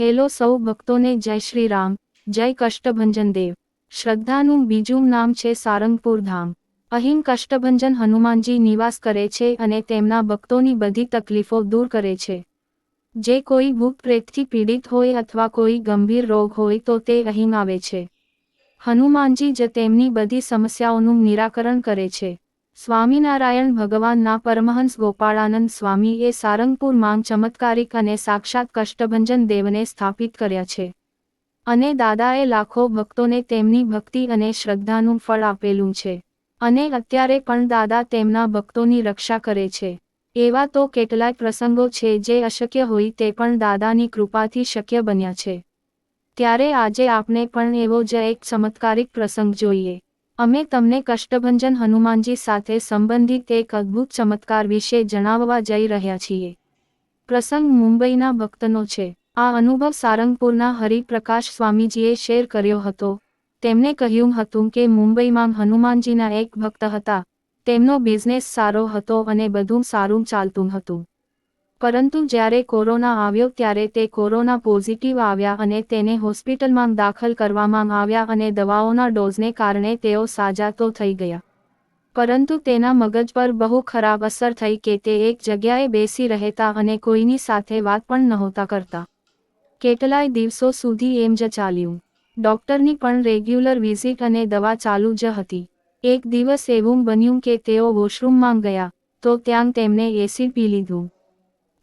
Hello સૌ ભક્તોને જય શ્રી રામ, જય કષ્ટભંજન દેવ શ્રદ્ધાનું બીજું નામ છે સારંગપુર ધામ. અહીં કષ્ટભંજન હનુમાનજી નિવાસ કરે છે અને તેમના ભક્તોની બધી તકલીફો દૂર કરે છે. જે કોઈ ભૂત પ્રેતથી પીડિત હોય અથવા કોઈ ગંભીર રોગ હોય તો તે અહીં આવે છે. હનુમાનજી જ તેમની બધી સમસ્યાઓનું નિરાકરણ કરે છે. સ્વામિનારાયણ ભગવાનના પરમહંસ ગોપાળાનંદ સ્વામીએ સારંગપુર માંગ ચમત્કારિક અને સાક્ષાત કષ્ટભંજન દેવને સ્થાપિત કર્યા છે. અને દાદાએ લાખો ભક્તોને તેમની ભક્તિ અને શ્રદ્ધાનું ફળ આપેલું છે. અને અત્યારે પણ દાદા તેમના ભક્તોની રક્ષા કરે છે. એવા તો કેટલાય પ્રસંગો છે જે અશક્ય હોય તે પણ દાદાની કૃપાથી શક્ય બન્યા છે. ત્યારે આજે આપણે પણ એવો જ એક ચમત્કારિક પ્રસંગ જોઈએ. અમે તમને કષ્ટભંજન હનુમાનજી સાથે સંબંધિત એક અદ્ભુત ચમત્કાર વિશે જણાવવા જઈ રહ્યા છીએ. પ્રસંગ મુંબઈના ભક્તનો છે. આ અનુભવ સારંગપુરના હરિપ્રકાશ સ્વામીજીએ શેર કર્યો હતો. તેમણે કહ્યું હતું કે મુંબઈમાં હનુમાનજીના એક ભક્ત હતા. તેમનો બિઝનેસ સારો હતો અને બધું સારું ચાલતું હતું. પરંતુ જ્યારે કોરોના આવ્યો ત્યારે તે કોરોના પોઝિટિવ આવ્યા અને તેને હોસ્પિટલમાં દાખલ કરવામાં આવ્યા અને દવાઓના ડોઝને કારણે તેઓ સાજા તો થઈ ગયા. પરંતુ તેના મગજ પર બહુ ખરાબ અસર થઈ કે તે એક જગ્યાએ બેસી રહેતા અને કોઈની સાથે વાત પણ નહોતા કરતા. કેટલાય દિવસો સુધી એમ જ ચાલ્યું. ડૉક્ટરની પણ રેગ્યુલર વિઝિટ અને દવા ચાલુ જ હતી. એક દિવસ એવું બન્યું કે તેઓ વોશરૂમમાં ગયા, તો ત્યાં તેમણે એસિડ પી લીધું.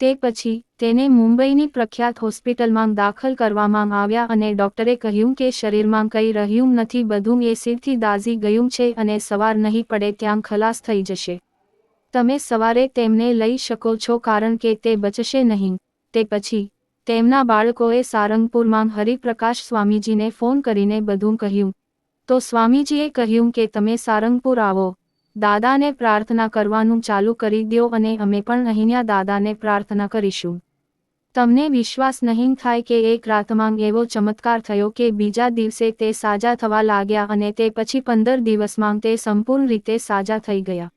તે પછી તેને મુંબઈની પ્રખ્યાત હોસ્પિટલમાં દાખલ કરવામાં આવ્યા અને ડોક્ટરે કહ્યું કે શરીરમાં કંઈ રહ્યું નથી, બધું એસિડથી દાઝી ગયું છે અને સવાર નહીં પડે ત્યાં ખલાસ થઈ જશે. તમે સવારે તેમને લઈ શકો છો કારણ કે તે બચશે નહીં. તે પછી તેમના બાળકોએ સારંગપુરમાં હરિપ્રકાશ સ્વામીજીને ફોન કરીને બધું કહ્યું. તો સ્વામીજીએ કહ્યું કે તમે સારંગપુર આવો. દાદાને પ્રાર્થના કરવાનું ચાલુ કરી દો અને અમે પણ અહીંયા દાદાને પ્રાર્થના કરીશું. તમને વિશ્વાસ નહીં થાય કે એક રાતમાં એવો ચમત્કાર થયો કે બીજા દિવસે તે સાજા થવા લાગ્યા અને તે પછી પંદર દિવસમાં તે સંપૂર્ણ રીતે સાજા થઈ ગયા.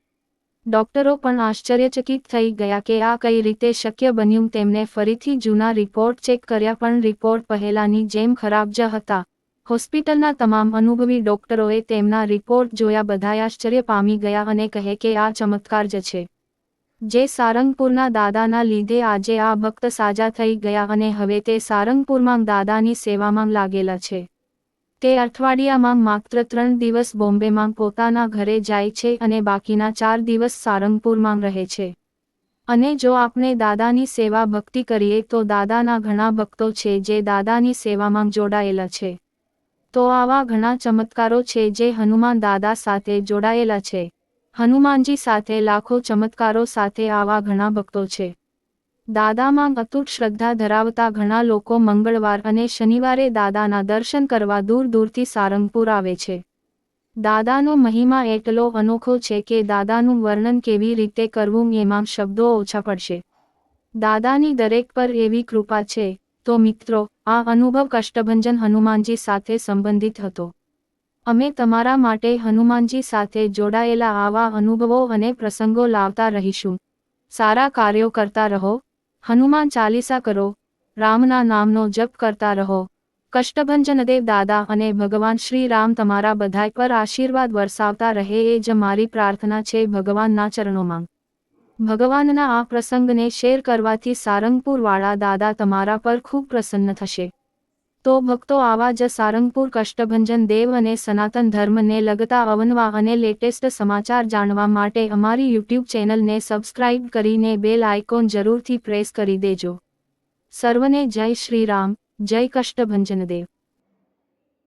ડોક્ટરો પણ આશ્ચર્યચકિત થઈ ગયા કે આ કઈ રીતે શક્ય બન્યું તેમને ફરીથી જૂના રિપોર્ટ ચેક કર્યા પણ રિપોર્ટ પહેલાની જેમ ખરાબ જ હતા. હોસ્પિટલના તમામ અનુભવી ડોક્ટરોએ તેમના રિપોર્ટ જોયા બધા આશ્ચર્ય પામી ગયા અને કહે કે આ ચમત્કાર જ છે. જે સારંગપુરના દાદાના લીધે આજે આ ભક્ત સાજા થઈ ગયા અને હવે તે સારંગપુરમાં દાદાની સેવામાં લાગેલા છે. તે અઠવાડિયામાં માત્ર ત્રણ દિવસ બોમ્બેમાં પોતાના ઘરે જાય છે અને બાકીના ચાર દિવસ સારંગપુરમાં રહે છે. અને જો આપણે દાદાની સેવા ભક્તિ કરીએ તો દાદાના ઘણા ભક્તો છે જે દાદાની સેવામાં જોડાયેલા છે. તો આવા ઘણા ચમત્કારો છે જે હનુમાન દાદા સાથે જોડાયેલા છે. હનુમાનજી સાથે લાખો ચમત્કારો સાથે આવા ઘણા ભક્તો છે. દાદામાં અતૂટ શ્રદ્ધા ધરાવતા ઘણા લોકો મંગળવાર અને શનિવારે દાદાના દર્શન કરવા દૂર દૂરથી સારંગપુર આવે છે. દાદાનો મહિમા એટલો અનોખો છે કે દાદાનું વર્ણન કેવી રીતે કરવું એમાં શબ્દો ઓછા પડશે. દાદાની દરેક પર એવી કૃપા છે તો મિત્રો, આ અનુભવ કષ્ટભંજન હનુમાનજી સાથે સંબંધિત હતો. અમે તમારા માટે હનુમાનજી સાથે જોડાયેલા આવા અનુભવો અને પ્રસંગો લાવતા રહીશું. સારા કાર્યો કરતા રહો. હનુમાન ચાલીસા કરો. રામના નામનો જપ કરતા રહો. કષ્ટભંજનદેવ દાદા અને ભગવાન શ્રી રામ તમારા બધાય પર આશીર્વાદ વરસાવતા રહે એ જ મારી પ્રાર્થના છે ભગવાનના ચરણોમાં. ભગવાનના આ પ્રસંગને શેર કરવાથી સારંગપુરવાળા દાદા તમારા પર ખૂબ પ્રસન્ન થશે. તો ભક્તો આવા જ સારંગપુર કષ્ટભંજન દેવ અને સનાતન ધર્મને લગતા અવનવા અને લેટેસ્ટ સમાચાર જાણવા માટે અમારી યુટ્યુબ ચેનલને સબસ્ક્રાઇબ કરીને બેલ આઇકોન જરૂરથી પ્રેસ કરી દેજો. સર્વને જય શ્રી રામ, જય કષ્ટભંજન દેવ.